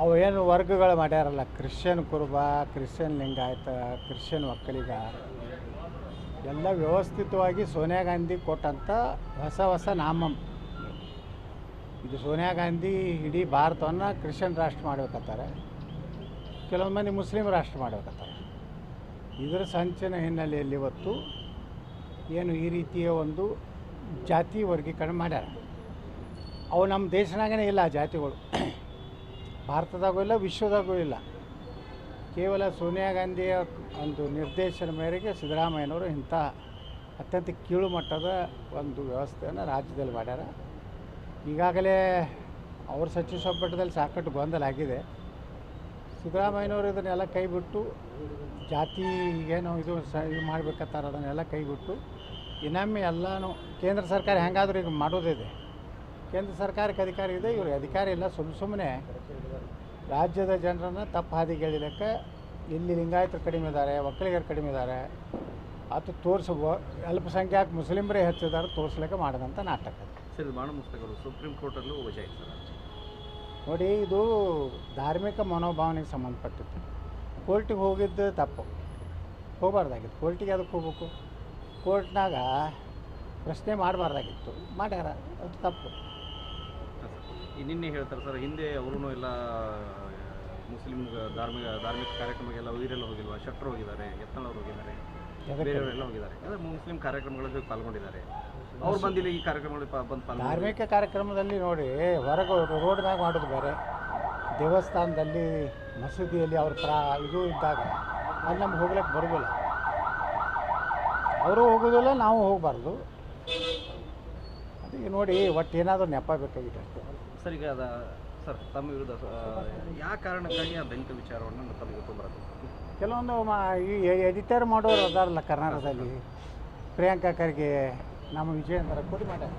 ಅವು ಏನು ವರ್ಗಗಳು ಮಾಡ್ಯಾರಲ್ಲ, Christian Kuruba, Christian Lingayat, Christian Vokkaliga, ಎಲ್ಲ ವ್ಯವಸ್ಥಿತವಾಗಿ ಸೋನಿಯಾ ಗಾಂಧಿ ಕೊಟ್ಟಂಥ ಹೊಸ ಹೊಸ ನಾಮಮ್. ಇದು ಸೋನಿಯಾ ಗಾಂಧಿ ಇಡೀ ಭಾರತವನ್ನು ಕ್ರಿಶ್ಚಿಯನ್ ರಾಷ್ಟ್ರ ಮಾಡ್ಬೇಕತ್ತಾರೆ ಕೆಲವೊಂದು ಮಂದಿ ಮುಸ್ಲಿಂ ರಾಷ್ಟ್ರ ಮಾಡ್ಬೇಕತ್ತಾರೆ ಇದರ ಸಂಚನ ಹಿನ್ನೆಲೆಯಲ್ಲಿ ಇವತ್ತು ಏನು ಈ ರೀತಿಯ ಒಂದು ಜಾತಿ ವರ್ಗೀಕರಣ ಮಾಡ್ಯಾರ. ಅವು ನಮ್ಮ ದೇಶನಾಗೇ ಇಲ್ಲ ಆ ಜಾತಿಗಳು. ಭಾರತದಾಗೂ ಇಲ್ಲ, ವಿಶ್ವದಾಗೂ ಇಲ್ಲ. ಕೇವಲ ಸೋನಿಯಾ ಗಾಂಧಿಯ ಒಂದು ನಿರ್ದೇಶನ ಮೇರೆಗೆ ಸಿದ್ದರಾಮಯ್ಯನವರು ಇಂಥ ಅತ್ಯಂತ ಕೀಳು ಮಟ್ಟದ ಒಂದು ವ್ಯವಸ್ಥೆಯನ್ನು ರಾಜ್ಯದಲ್ಲಿ ಮಾಡ್ಯಾರ. ಈಗಾಗಲೇ ಅವ್ರ ಸಚಿವ ಸಂಪುಟದಲ್ಲಿ ಸಾಕಷ್ಟು ಗೊಂದಲ ಆಗಿದೆ. ಸಿದ್ದರಾಮಯ್ಯನವರು ಇದನ್ನೆಲ್ಲ ಕೈಬಿಟ್ಟು ಜಾತಿ ಏನು ಇದು ಸ ಇದು ಮಾಡಬೇಕಂತಾರೆ ಅದನ್ನೆಲ್ಲ ಕೈಬಿಟ್ಟು ಇನ್ನೊಮ್ಮೆ ಎಲ್ಲನೂ ಕೇಂದ್ರ ಸರ್ಕಾರ ಹೆಂಗಾದರೂ ಈಗ ಮಾಡೋದಿದೆ ಕೇಂದ್ರ ಸರ್ಕಾರಕ್ಕೆ ಅಧಿಕಾರ ಇದೆ ಇವ್ರಿಗೆ ಅಧಿಕಾರಿ ಇಲ್ಲ. ಸುಮ್ಮ ಸುಮ್ಮನೆ ರಾಜ್ಯದ ಜನರನ್ನು ತಪ್ಪು ಹಾದಿಗೆ ಎಳಿಲಿಕ್ಕೆ ಇಲ್ಲಿ ಲಿಂಗಾಯತರು ಕಡಿಮೆ ಇದ್ದಾರೆ ಒಕ್ಕಲಿಗರು ಕಡಿಮೆ ಇದ್ದಾರೆ ಅದು ತೋರಿಸುವ ಅಲ್ಪಸಂಖ್ಯಾತ ಮುಸ್ಲಿಮರೇ ಹೆಚ್ಚಿದ್ದಾರೆ ತೋರಿಸ್ಲಿಕ್ಕೆ ಮಾಡಿದಂಥ ನಾಟಕ ಸರ್ ಸುಪ್ರೀಂ ಕೋರ್ಟಲ್ಲೂ ವಜಾ ನೋಡಿ ಇದು ಧಾರ್ಮಿಕ ಮನೋಭಾವನೆಗೆ ಸಂಬಂಧಪಟ್ಟಿತ್ತು. ಕೋರ್ಟಿಗೆ ಹೋಗಿದ್ದು ತಪ್ಪು. ಹೋಗಬಾರ್ದಾಗಿತ್ತು. ಕೋರ್ಟಿಗೆ ಅದಕ್ಕೆ ಹೋಗ್ಬೇಕು? ಕೋರ್ಟ್ನಾಗ ಪ್ರಶ್ನೆ ಮಾಡಬಾರ್ದಾಗಿತ್ತು. ಮಾಡ್ಯಾರ ಅದು ತಪ್ಪು. ನಿನ್ನೆ ಹೇಳ್ತಾರೆ ಸರ್ ಹಿಂದೆ ಅವರೂ ಎಲ್ಲ ಮುಸ್ಲಿಂ ಧಾರ್ಮಿಕ ಧಾರ್ಮಿಕ ಕಾರ್ಯಕ್ರಮಕ್ಕೆಲ್ಲ ವೀರೆಲ್ಲ ಹೋಗಿಲ್ವಾ? ಶಟ್ರು ಹೋಗಿದ್ದಾರೆ ಎತ್ತನವ್ರು ಹೋಗಿದ್ದಾರೆ? ಬೇರೆಯವರೆಲ್ಲ ಹೋಗಿದ್ದಾರೆ. ಅಂದರೆ ಮುಸ್ಲಿಂ ಕಾರ್ಯಕ್ರಮಗಳಲ್ಲಿ ಪಾಲ್ಗೊಂಡಿದ್ದಾರೆ. ಅವ್ರು ಬಂದಿಲ್ಲ ಈ ಕಾರ್ಯಕ್ರಮಗಳಿಗೆ ಬಂದು ಧಾರ್ಮಿಕ ಕಾರ್ಯಕ್ರಮದಲ್ಲಿ ನೋಡಿ ಹೊರಗೆ ರೋಡ್ ಮ್ಯಾಗ ಮಾಡೋದು ಬೇರೆ. ದೇವಸ್ಥಾನದಲ್ಲಿ ಮಸೀದಿಯಲ್ಲಿ ಅವ್ರ ಪ್ರಾ ಇದು ಇದ್ದಾಗ ಅಲ್ಲಿ ನಮ್ಗೆ ಹೋಗ್ಲಿಕ್ಕೆ ಬರೋದಿಲ್ಲ. ಅವರು ಹೋಗೋದಿಲ್ಲ ನಾವು ಹೋಗಬಾರ್ದು. ಅದಕ್ಕೆ ನೋಡಿ ಒಟ್ಟು ಏನಾದರೂ ನೆಪ ಬೇಕಾಗಿತ್ತು ಅಷ್ಟೇ. ಸರ್ ಈಗ ಅದ ಸರ್, ತಮ್ಮ ವಿರುದ್ಧ ಯಾವ ಕಾರಣಕ್ಕಾಗಿ ಆ ಬೆಂಕಿ ವಿಚಾರವನ್ನು ತಮಗೆ ತೊಂಬರದು ಕೆಲವೊಂದು ಈ ಎಡಿಟರ್ ಮಾಡೋರು ಅದಾರಲ್ಲ ಕರ್ನಾಟಕದಲ್ಲಿ. ಪ್ರಿಯಾಂಕಾ ಖರ್ಗೆ ನಮ್ಮ ವಿಜಯೇಂದ್ರ ಕೊಡಿ ಮಾಡ್ಯಾರ